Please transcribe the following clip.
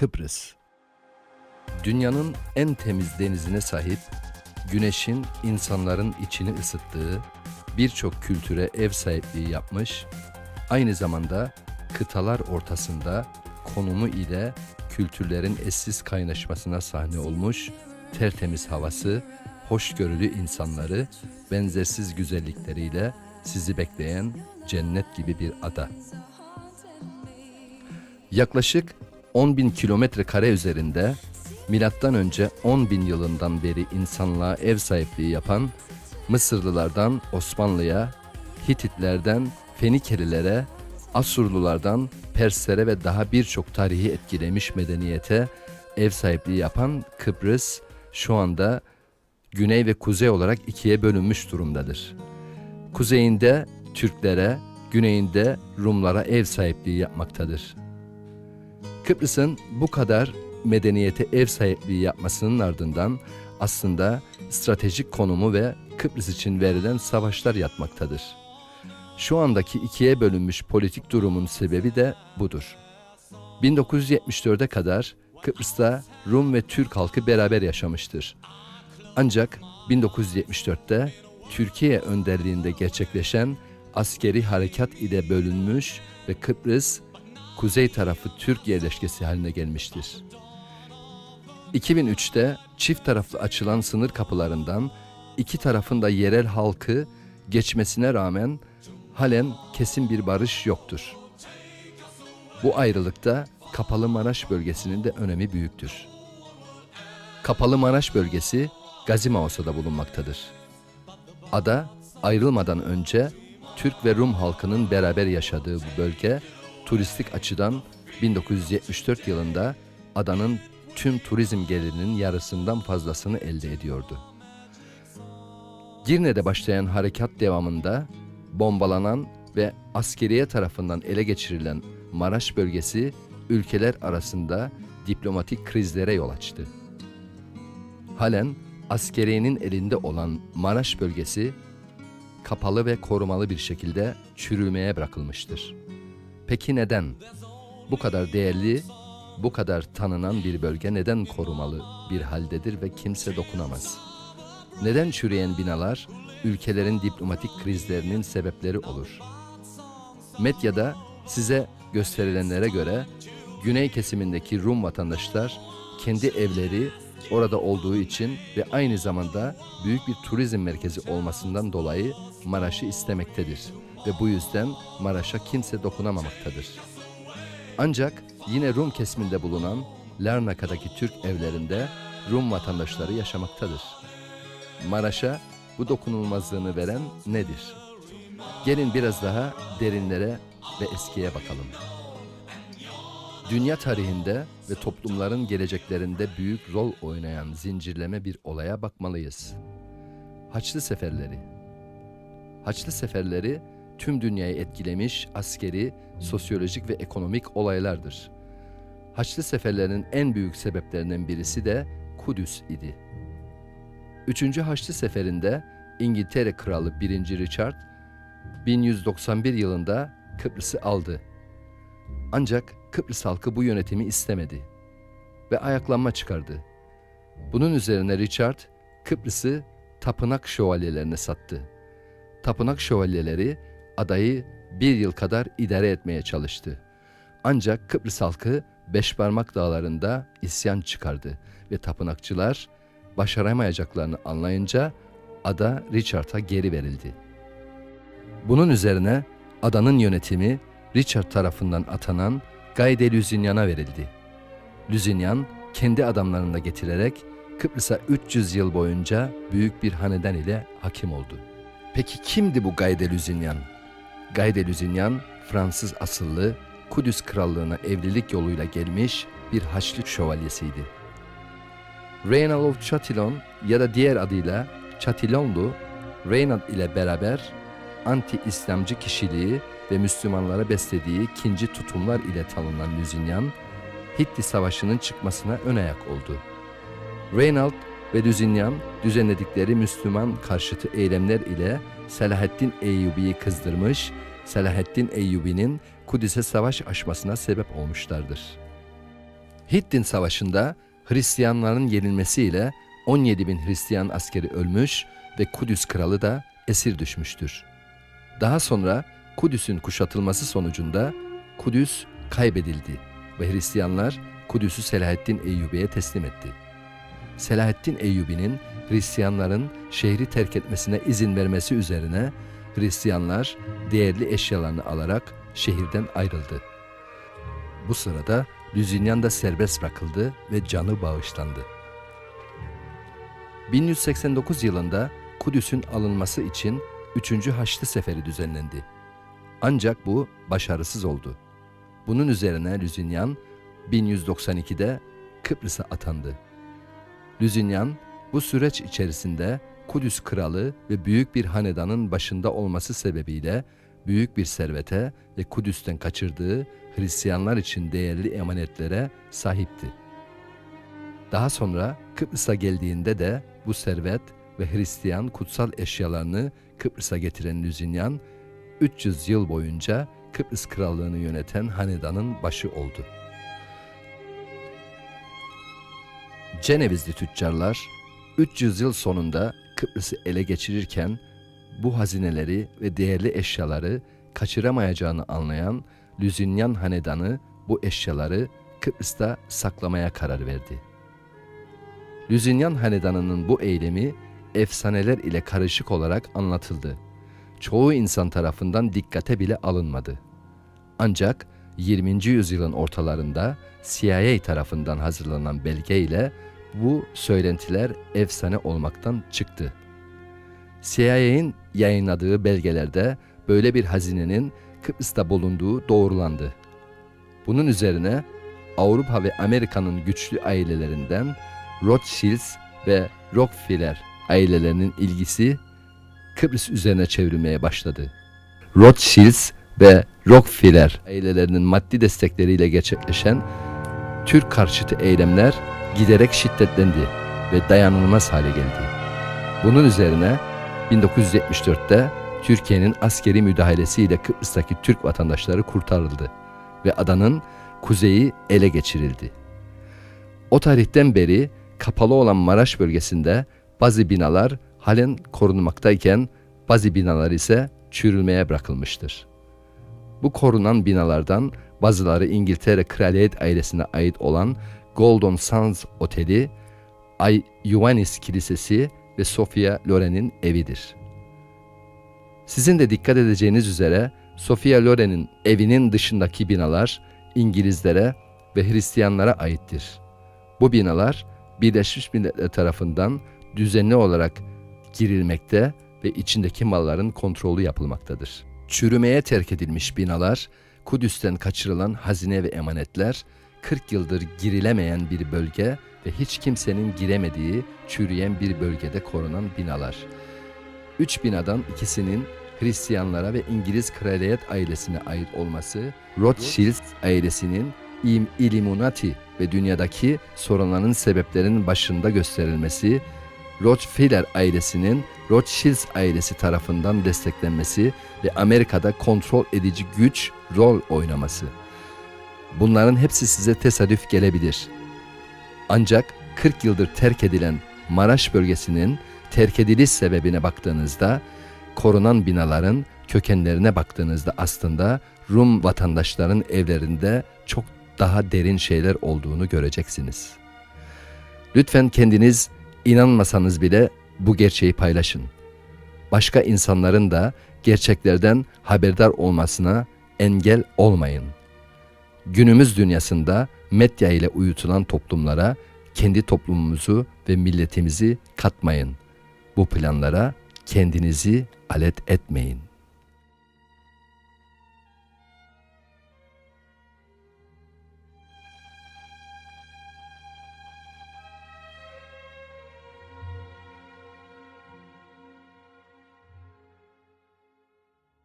Kıbrıs. Dünyanın en temiz denizine sahip, güneşin insanların içini ısıttığı birçok kültüre ev sahipliği yapmış, aynı zamanda kıtalar ortasında konumu ile kültürlerin eşsiz kaynaşmasına sahne olmuş, tertemiz havası, hoşgörülü insanları, benzersiz güzellikleriyle sizi bekleyen cennet gibi bir ada. Yaklaşık 10 bin kilometre kare üzerinde milattan önce 10 bin yılından beri insanlığa ev sahipliği yapan Mısırlılardan Osmanlı'ya, Hititlerden Fenikelilere, Asurlulardan Perslere ve daha birçok tarihi etkilemiş medeniyete ev sahipliği yapan Kıbrıs şu anda güney ve kuzey olarak ikiye bölünmüş durumdadır. Kuzeyinde Türklere, güneyinde Rumlara ev sahipliği yapmaktadır. Kıbrıs'ın bu kadar medeniyete ev sahipliği yapmasının ardından aslında stratejik konumu ve Kıbrıs için verilen savaşlar yatmaktadır. Şu andaki ikiye bölünmüş politik durumun sebebi de budur. 1974'e kadar Kıbrıs'ta Rum ve Türk halkı beraber yaşamıştır. Ancak 1974'te Türkiye önderliğinde gerçekleşen askeri harekat ile bölünmüş ve Kıbrıs kuzey tarafı Türk yerleşkesi haline gelmiştir. 2003'te çift taraflı açılan sınır kapılarından iki tarafın da yerel halkı geçmesine rağmen halen kesin bir barış yoktur. Bu ayrılıkta Kapalı Maraş bölgesinin de önemi büyüktür. Kapalı Maraş bölgesi Gazimaosa'da bulunmaktadır. Ada ayrılmadan önce Türk ve Rum halkının beraber yaşadığı bu bölge turistik açıdan 1974 yılında adanın tüm turizm gelirinin yarısından fazlasını elde ediyordu. Girne'de başlayan harekat devamında bombalanan ve askeriye tarafından ele geçirilen Maraş bölgesi ülkeler arasında diplomatik krizlere yol açtı. Halen askeriyenin elinde olan Maraş bölgesi kapalı ve korumalı bir şekilde çürümeye bırakılmıştır. Peki neden? Bu kadar değerli, bu kadar tanınan bir bölge neden korumalı bir haldedir ve kimse dokunamaz? Neden çürüyen binalar ülkelerin diplomatik krizlerinin sebepleri olur? Medyada size gösterilenlere göre güney kesimindeki Rum vatandaşlar kendi evleri orada olduğu için ve aynı zamanda büyük bir turizm merkezi olmasından dolayı Maraş'ı istemektedir ve bu yüzden Maraş'a kimse dokunamamaktadır. Ancak yine Rum kesiminde bulunan Larnaka'daki Türk evlerinde Rum vatandaşları yaşamaktadır. Maraş'a bu dokunulmazlığını veren nedir? Gelin biraz daha derinlere ve eskiye bakalım. Dünya tarihinde ve toplumların geleceklerinde büyük rol oynayan zincirleme bir olaya bakmalıyız. Haçlı Seferleri Haçlı Seferleri tüm dünyayı etkilemiş askeri, sosyolojik ve ekonomik olaylardır. Haçlı Seferlerinin en büyük sebeplerinden birisi de Kudüs idi. Üçüncü Haçlı Seferi'nde İngiltere Kralı 1. Richard 1191 yılında Kıbrıs'ı aldı. Ancak Kıbrıs halkı bu yönetimi istemedi ve ayaklanma çıkardı. Bunun üzerine Richard Kıbrıs'ı tapınak şövalyelerine sattı. Tapınak şövalyeleri adayı bir yıl kadar idare etmeye çalıştı. Ancak Kıbrıs halkı Beşparmak dağlarında isyan çıkardı ve tapınakçılar başaramayacaklarını anlayınca ada Richard'a geri verildi. Bunun üzerine adanın yönetimi Richard tarafından atanan Guy de Lusignan'a verildi. Lusignan kendi adamlarını da getirerek Kıbrıs'a 300 yıl boyunca büyük bir hanedan ile hakim oldu. Peki kimdi bu Guy de Lusignan? Guy de Lusignan Fransız asıllı Kudüs krallığına evlilik yoluyla gelmiş bir Haçlı şövalyesiydi. Reynald of Chatillon ya da diğer adıyla Chatillonlu, Reynald ile beraber anti-İslamcı kişiliği ve Müslümanlara beslediği kinci tutumlar ile tanınan Lusignan, Hitti Savaşı'nın çıkmasına ön ayak oldu. Reynald ve Lusignan düzenledikleri Müslüman karşıtı eylemler ile Selahaddin Eyyubi'yi kızdırmış, Selahaddin Eyyubi'nin Kudüs'e savaş açmasına sebep olmuşlardır. Hittin Savaşı'nda Hristiyanların yenilmesiyle 17 bin Hristiyan askeri ölmüş ve Kudüs kralı da esir düşmüştür. Daha sonra Kudüs'ün kuşatılması sonucunda Kudüs kaybedildi ve Hristiyanlar Kudüs'ü Selahaddin Eyyubi'ye teslim etti. Selahaddin Eyyubi'nin Hristiyanların şehri terk etmesine izin vermesi üzerine Hristiyanlar değerli eşyalarını alarak şehirden ayrıldı. Bu sırada Lüzinyan da serbest bırakıldı ve canı bağışlandı. 1189 yılında Kudüs'ün alınması için 3. Haçlı Seferi düzenlendi. Ancak bu başarısız oldu. Bunun üzerine Lüzinyan 1192'de Kıbrıs'a atandı. Lüzinyan bu süreç içerisinde Kudüs kralı ve büyük bir hanedanın başında olması sebebiyle büyük bir servete ve Kudüs'ten kaçırdığı Hristiyanlar için değerli emanetlere sahipti. Daha sonra Kıbrıs'a geldiğinde de bu servet ve Hristiyan kutsal eşyalarını Kıbrıs'a getiren Lüzinyan 300 yıl boyunca Kıbrıs krallığını yöneten hanedanın başı oldu. Cenevizli tüccarlar 300 yıl sonunda Kıbrıs'ı ele geçirirken bu hazineleri ve değerli eşyaları kaçıramayacağını anlayan Lüzinyan hanedanı bu eşyaları Kıbrıs'ta saklamaya karar verdi. Lüzinyan hanedanının bu eylemi efsaneler ile karışık olarak anlatıldı. Çoğu insan tarafından dikkate bile alınmadı. Ancak 20. yüzyılın ortalarında CIA tarafından hazırlanan belge ile bu söylentiler efsane olmaktan çıktı. CIA'nin yayınladığı belgelerde böyle bir hazinenin Kıbrıs'ta bulunduğu doğrulandı. Bunun üzerine Avrupa ve Amerika'nın güçlü ailelerinden Rothschilds ve Rockefeller ailelerinin ilgisi Kıbrıs üzerine çevrilmeye başladı. Rothschilds ve Rockefeller ailelerinin maddi destekleriyle gerçekleşen Türk karşıtı eylemler giderek şiddetlendi ve dayanılmaz hale geldi. Bunun üzerine 1974'te Türkiye'nin askeri müdahalesiyle Kıbrıs'taki Türk vatandaşları kurtarıldı ve adanın kuzeyi ele geçirildi. O tarihten beri kapalı olan Maraş bölgesinde bazı binalar halen korunmaktayken bazı binalar ise çürülmeye bırakılmıştır. Bu korunan binalardan bazıları İngiltere Kraliyet ailesine ait olan Golden Sands Oteli, Ay Ioannis Kilisesi ve Sofia Loren'in evidir. Sizin de dikkat edeceğiniz üzere Sofia Loren'in evinin dışındaki binalar İngilizlere ve Hristiyanlara aittir. Bu binalar Birleşmiş Milletler tarafından düzenli olarak girilmekte ve içindeki malların kontrolü yapılmaktadır. Çürümeye terk edilmiş binalar, Kudüs'ten kaçırılan hazine ve emanetler, 40 yıldır girilemeyen bir bölge ve hiç kimsenin giremediği çürüyen bir bölgede korunan binalar. Üç binadan ikisinin Hristiyanlara ve İngiliz kraliyet ailesine ait olması, Rothschild ailesinin İm Illuminati ve dünyadaki sorunların sebeplerinin başında gösterilmesi, Rockefeller ailesinin Rothschild ailesi tarafından desteklenmesi ve Amerika'da kontrol edici güç rol oynaması. Bunların hepsi size tesadüf gelebilir. Ancak 40 yıldır terk edilen Maraş bölgesinin terk ediliş sebebine baktığınızda, korunan binaların kökenlerine baktığınızda aslında Rum vatandaşların evlerinde çok daha derin şeyler olduğunu göreceksiniz. Lütfen kendiniz inanmasanız bile bu gerçeği paylaşın. Başka insanların da gerçeklerden haberdar olmasına engel olmayın. Günümüz dünyasında medya ile uyutulan toplumlara kendi toplumumuzu ve milletimizi katmayın. Bu planlara kendinizi alet etmeyin.